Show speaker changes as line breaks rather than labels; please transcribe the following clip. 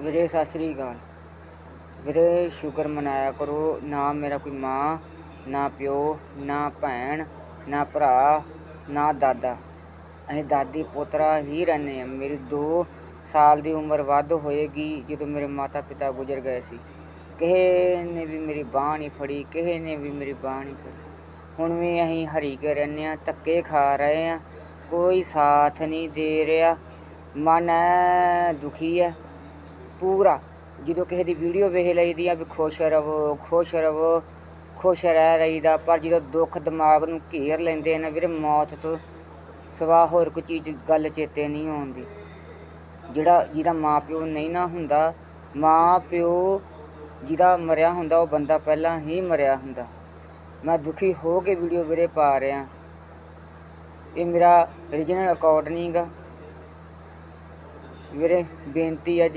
ਵੀਰੇ, ਸਤਿ ਸ੍ਰੀ ਅਕਾਲ। ਵੀਰੇ, ਸ਼ੁਕਰ ਮਨਾਇਆ ਕਰੋ। ਨਾ ਮੇਰਾ ਕੋਈ ਮਾਂ, ਨਾ ਪਿਓ, ਨਾ ਭੈਣ, ਨਾ ਭਰਾ, ਨਾ ਦਾਦਾ। ਅਸੀਂ ਦਾਦੀ ਪੋਤਰਾ ਹੀ ਰਹਿੰਦੇ ਆ ਮੇਰੀ 2 ਸਾਲ ਦੀ ਉਮਰ ਵੱਧ ਹੋਏਗੀ ਜਦੋਂ ਮੇਰੇ ਮਾਤਾ ਪਿਤਾ ਗੁਜ਼ਰ ਗਏ ਸੀ। ਕਿਸੇ ਨੇ ਵੀ ਮੇਰੀ ਬਾਂਹ ਨਹੀਂ ਫੜੀ, ਕਿਸੇ ਨੇ ਵੀ ਮੇਰੀ ਬਾਂਹ ਨਹੀਂ ਫੜੀ। ਹੁਣ ਵੀ ਅਸੀਂ ਹਰੀ ਕੇ ਰਹਿੰਦੇ ਆ ਧੱਕੇ ਖਾ ਰਹੇ ਆ ਕੋਈ ਸਾਥ ਨਹੀਂ ਦੇ ਰਿਹਾ। ਮਨ ਐ ਦੁਖੀ ਹੈ। ਪੂਰਾ, ਜਦੋਂ ਕਿਸੇ ਦੀ ਵੀਡੀਓ ਵੇਖ ਲਈਦੀ ਆ ਵੀ ਖੁਸ਼ ਰਹੋ ਖੁਸ਼ ਰਹੋ, ਖੁਸ਼ ਰਹਿ ਰਹੀਦਾ, ਪਰ ਜਦੋਂ ਦੁੱਖ ਦਿਮਾਗ ਨੂੰ ਘੇਰ ਲੈਂਦੇ ਨੇ ਵੀਰੇ, ਮੌਤ ਤੋਂ ਸਿਵਾ ਹੋਰ ਕੋਈ ਚੀਜ਼ ਗੱਲ ਚੇਤੇ ਨਹੀਂ ਆਉਂਦੀ। ਜਿਹੜਾ, ਜਿਹਦਾ ਮਾਂ ਪਿਓ ਨਹੀਂ ਨਾ ਹੁੰਦਾ ਮਾਂ ਪਿਓ ਜਿਹਦਾ ਮਰਿਆ ਹੁੰਦਾ, ਉਹ ਬੰਦਾ ਪਹਿਲਾਂ ਹੀ ਮਰਿਆ ਹੁੰਦਾ। ਮੈਂ ਦੁਖੀ ਹੋ ਕੇ ਵੀਡੀਓ ਵੀਰੇ ਪਾ ਰਿਹਾ। ਇਹ ਮੇਰਾ ਰੀਜਨਲ ਅਕਾਊਂਟ ਨਹੀਂ ਗਾ। ਵੀਰੇ, ਬੇਨਤੀ ਹੈ ਜੇ